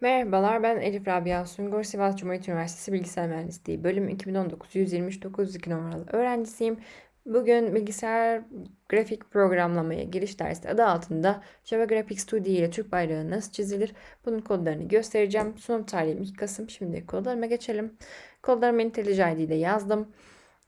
Merhabalar, ben Elif Rabia Sungur, Sivas Cumhuriyet Üniversitesi Bilgisayar Mühendisliği bölüm 2019 129 2 numaralı öğrencisiyim. Bugün bilgisayar grafik programlamaya giriş dersi adı altında Java Graphics 2D ile Türk bayrağı nasıl çizilir? Bunun kodlarını göstereceğim. Sunum tarihim 2 Kasım. Şimdi kodlarıma geçelim. Kodlarımı IntelliJ ID'de yazdım.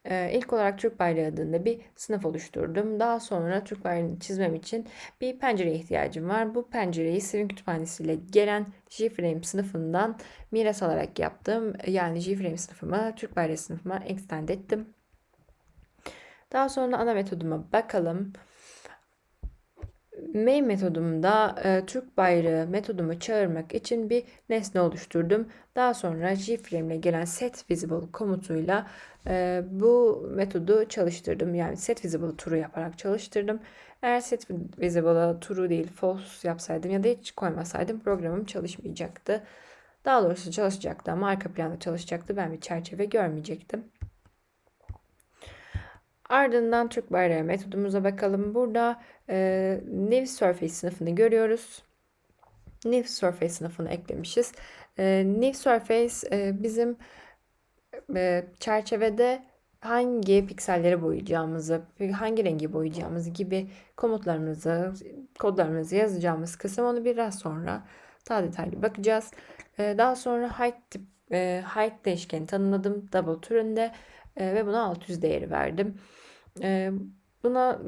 Ee, ilk olarak Türk bayrağı adında bir sınıf oluşturdum. Daha sonra Türk bayrağını çizmem için bir pencereye ihtiyacım var. Bu pencereyi Swing kütüphanesiyle gelen JFrame sınıfından miras alarak yaptım. Yani JFrame sınıfıma Türk bayrağı sınıfıma extend ettim. Daha sonra ana metoduma bakalım. Main metodumda e, Türk bayrağı metodumu çağırmak için bir nesne oluşturdum. Daha sonra JFrame ile gelen set visible komutuyla e, bu metodu çalıştırdım. Yani set visible true yaparak çalıştırdım. Eğer set visible'a true değil false yapsaydım ya da hiç koymasaydım programım çalışmayacaktı. Daha doğrusu çalışacaktı ama arka planda çalışacaktı. Ben bir çerçeve görmeyecektim. Ardından Türk bayrağı metodumuza bakalım. Burada e, New Surface sınıfını görüyoruz. New Surface sınıfını eklemişiz. E, New Surface e, bizim e, çerçevede hangi pikselleri boyayacağımızı, hangi rengi boyayacağımızı gibi komutlarımızı, kodlarımızı yazacağımız kısım onu biraz sonra daha detaylı bakacağız. E, daha sonra height e, height değişkeni tanımladım double türünde e, ve buna 600 değeri verdim. Buna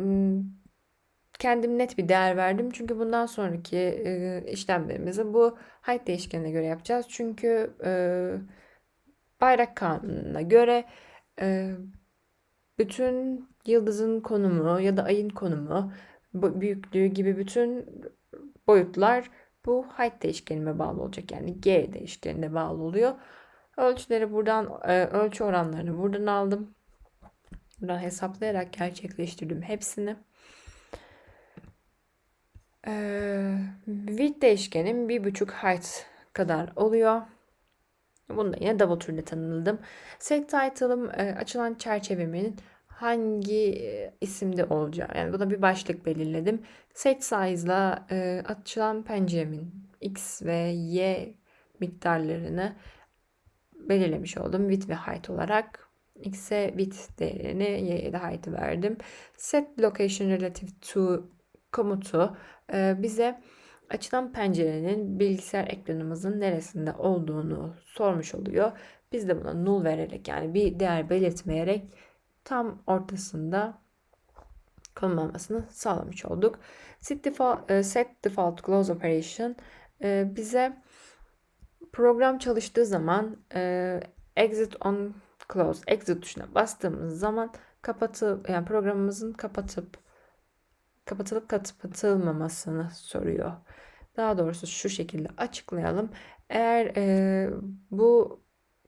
kendim net bir değer verdim. Çünkü bundan sonraki işlemlerimizi bu height değişkenine göre yapacağız. Çünkü bayrak kanununa göre bütün yıldızın konumu ya da ayın konumu, büyüklüğü gibi bütün boyutlar bu height değişkenime bağlı olacak. Yani G değişkenine bağlı oluyor. Ölçüleri buradan, ölçü oranlarını buradan aldım. Buradan hesaplayarak gerçekleştirdim hepsini. Ee, width değişkenim bir buçuk height kadar oluyor. Bunu da yine double türde tanımladım. Set title'ım e, açılan çerçevemin hangi e, isimde olacağı. Yani buna bir başlık belirledim. Set size'la e, açılan penceremin x ve y miktarlarını belirlemiş oldum. Width ve height olarak. X'e width değerini, y'ye de height'ı verdim. Set location relative to komutu e, bize açılan pencerenin bilgisayar ekranımızın neresinde olduğunu sormuş oluyor. Biz de buna null vererek yani bir değer belirtmeyerek tam ortasında konumlanmasını sağlamış olduk. Set default, e, set default close operation e, bize program çalıştığı zaman exit on close exit tuşuna bastığımız zaman kapatı yani programımızın kapatıp kapatılıp kapatılmamasını soruyor. Daha doğrusu şu şekilde açıklayalım. Eğer e, bu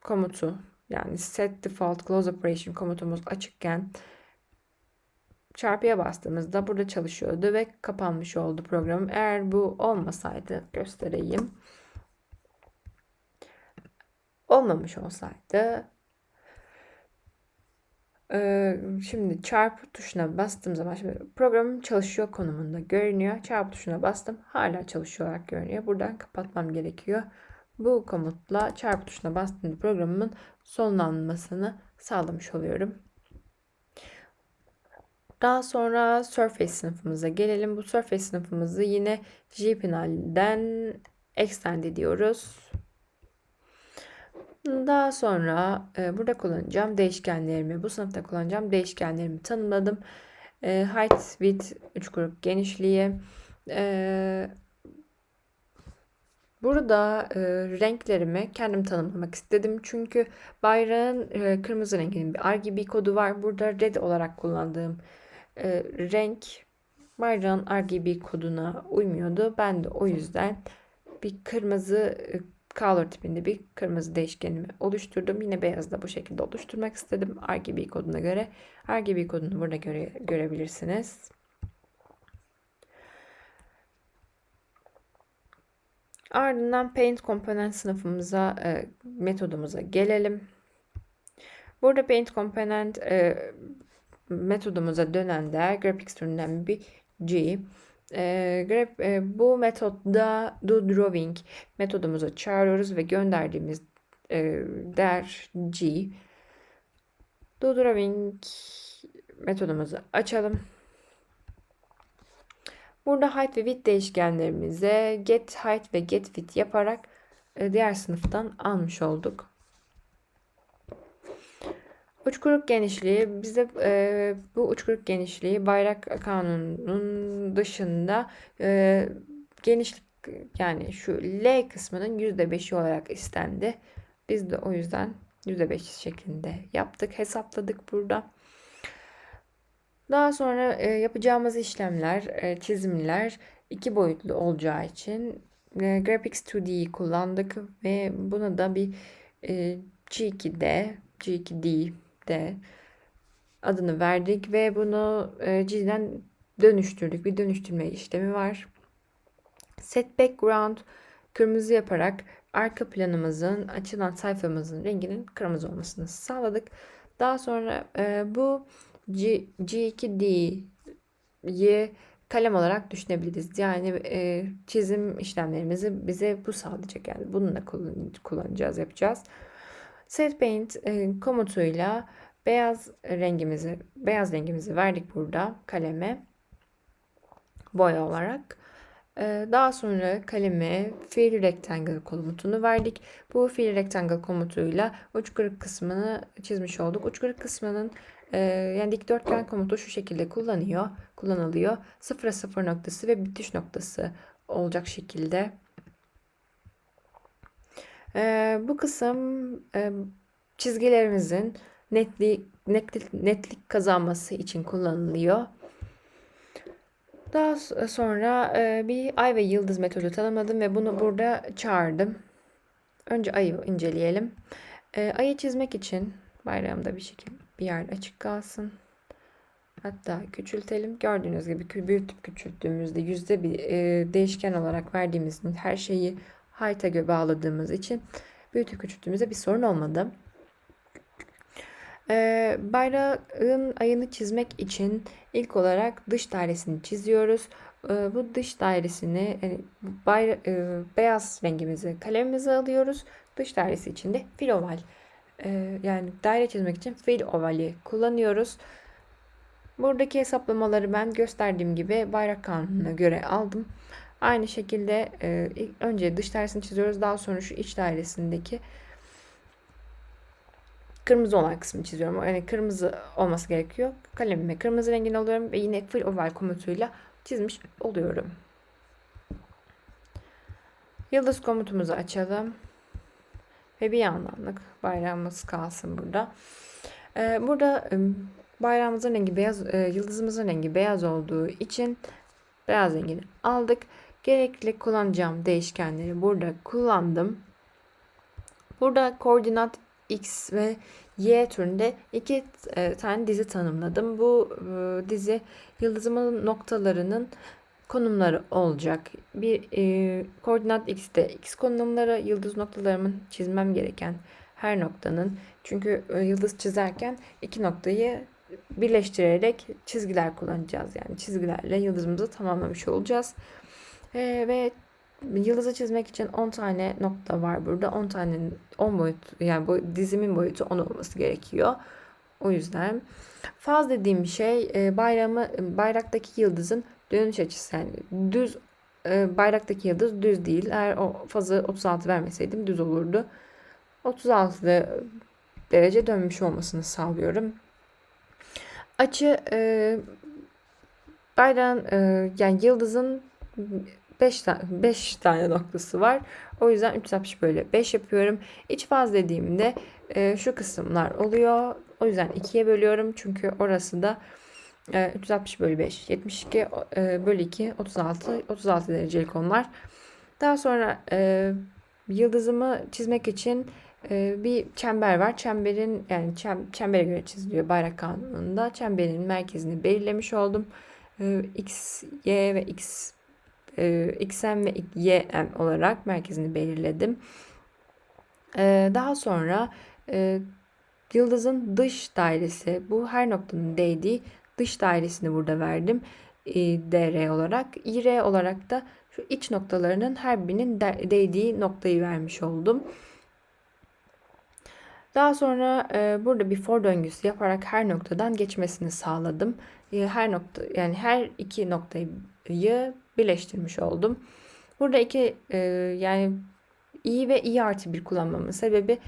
komutu yani set default close operation komutumuz açıkken çarpıya bastığımızda burada çalışıyordu ve kapanmış oldu program. Eğer bu olmasaydı göstereyim. Olmamış olsaydı ee, şimdi çarpı tuşuna bastığım zaman şimdi programım çalışıyor konumunda görünüyor. Çarpı tuşuna bastım. Hala çalışıyor olarak görünüyor. Buradan kapatmam gerekiyor. Bu komutla çarpı tuşuna bastığımda programımın sonlanmasını sağlamış oluyorum. Daha sonra Surface sınıfımıza gelelim. Bu Surface sınıfımızı yine jPinal'den extend ediyoruz. Daha sonra e, burada kullanacağım değişkenlerimi, bu sınıfta kullanacağım değişkenlerimi tanımladım. E, height, width, 3 grup genişliği. E, burada e, renklerimi kendim tanımlamak istedim. Çünkü bayrağın e, kırmızı renginin bir RGB kodu var. Burada red olarak kullandığım e, renk bayrağın RGB koduna uymuyordu. Ben de o yüzden bir kırmızı e, color tipinde bir kırmızı değişkenimi oluşturdum. Yine beyazı da bu şekilde oluşturmak istedim. RGB koduna göre. RGB kodunu burada göre, görebilirsiniz. Ardından Paint Component sınıfımıza, e, metodumuza gelelim. Burada Paint Component e, metodumuza dönen değer Graphics türünden bir G. e, grep, e, bu metodda do drawing metodumuzu çağırıyoruz ve gönderdiğimiz e, değer g. Do drawing metodumuzu açalım. Burada height ve width değişkenlerimize get height ve get width yaparak e, diğer sınıftan almış olduk. Uçkuruk genişliği bize e, bu uçkuruk genişliği bayrak kanunun dışında e, genişlik yani şu L kısmının %5'i olarak istendi. Biz de o yüzden %5 şeklinde yaptık, hesapladık burada. Daha sonra e, yapacağımız işlemler, e, çizimler iki boyutlu olacağı için e, Graphics 2D'yi kullandık ve buna da bir e, G2D, G2D'de adını verdik ve bunu e, G'den dönüştürdük. Bir dönüştürme işlemi var. Set background kırmızı yaparak arka planımızın açılan sayfamızın renginin kırmızı olmasını sağladık. Daha sonra e, bu G, G2D'yi kalem olarak düşünebiliriz. Yani e, çizim işlemlerimizi bize bu sağlayacak. Yani bununla kullan, kullanacağız, yapacağız. Set Paint e, komutuyla beyaz rengimizi beyaz rengimizi verdik burada kaleme boya olarak. E, daha sonra kaleme fill rectangle komutunu verdik. Bu fill rectangle komutuyla uç kırık kısmını çizmiş olduk. Uç kırık kısmının ee, yani dikdörtgen komutu şu şekilde kullanıyor, kullanılıyor. Sıfıra sıfır noktası ve bitiş noktası olacak şekilde. Ee, bu kısım e, çizgilerimizin netlik, netlik, netlik kazanması için kullanılıyor. Daha sonra e, bir ay ve yıldız metodu tanımladım ve bunu burada çağırdım. Önce ayı inceleyelim. E, ayı çizmek için bayrağımda bir şekilde bir yer açık kalsın. Hatta küçültelim. Gördüğünüz gibi büyütüp küçülttüğümüzde yüzde bir değişken olarak verdiğimiz her şeyi height'a bağladığımız için büyütüp küçülttüğümüzde bir sorun olmadı. E, bayrağın ayını çizmek için ilk olarak dış dairesini çiziyoruz. E, bu dış dairesini yani bayra, e, beyaz rengimizi kalemimize alıyoruz. Dış dairesi içinde fil oval e, yani daire çizmek için fill ovali kullanıyoruz. Buradaki hesaplamaları ben gösterdiğim gibi bayrak kanununa göre aldım. Aynı şekilde e, önce dış dairesini çiziyoruz. Daha sonra şu iç dairesindeki kırmızı olan kısmı çiziyorum. Yani kırmızı olması gerekiyor. Kalemime kırmızı rengini alıyorum ve yine fill oval komutuyla çizmiş oluyorum. Yıldız komutumuzu açalım. Ve bir yandanlık bayrağımız kalsın burada. Ee, burada bayrağımızın rengi beyaz, e, yıldızımızın rengi beyaz olduğu için beyaz rengini aldık. Gerekli kullanacağım değişkenleri burada kullandım. Burada koordinat x ve y türünde iki e, tane dizi tanımladım. Bu e, dizi yıldızımın noktalarının konumları olacak. Bir e, koordinat x'te x konumları yıldız noktalarımın çizmem gereken her noktanın çünkü e, yıldız çizerken iki noktayı birleştirerek çizgiler kullanacağız. Yani çizgilerle yıldızımızı tamamlamış olacağız. E, ve yıldızı çizmek için 10 tane nokta var burada. 10 tane 10 boyut yani bu dizimin boyutu 10 olması gerekiyor. O yüzden faz dediğim şey e, bayramı bayraktaki yıldızın dönüş açısı yani düz e, bayraktaki yıldız düz değil. Eğer o fazı 36 vermeseydim düz olurdu. 36 derece dönmüş olmasını sağlıyorum. Açı e, bayrağın e, yani yıldızın 5 tane 5 tane noktası var. O yüzden 360 böyle 5 yapıyorum. İç faz dediğimde e, şu kısımlar oluyor. O yüzden 2'ye bölüyorum. Çünkü orası da 360 bölü 5 72 e, bölü 2 36 36 derecelik onlar. Daha sonra e, yıldızımı çizmek için e, bir çember var. Çemberin yani çembere göre çiziliyor bayrak kanununda. Çemberin merkezini belirlemiş oldum. x, y ve x xm ve ym olarak merkezini belirledim. Daha sonra yıldızın dış dairesi bu her noktanın değdiği dış dairesini burada verdim. e, dr olarak. ir olarak da şu iç noktalarının her birinin de- değdiği noktayı vermiş oldum. Daha sonra e, burada bir for döngüsü yaparak her noktadan geçmesini sağladım. E, her nokta yani her iki noktayı birleştirmiş oldum. Burada iki e, yani i ve i artı bir kullanmamın sebebi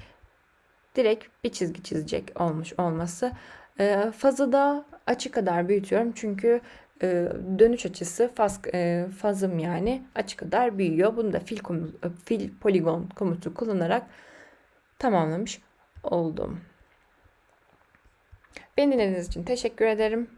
direkt bir çizgi çizecek olmuş olması. E, fazı da açı kadar büyütüyorum çünkü e, dönüş açısı faz, e, fazım yani açı kadar büyüyor. Bunu da fil, komu- e, fil poligon komutu kullanarak tamamlamış oldum. Beni dinlediğiniz için teşekkür ederim.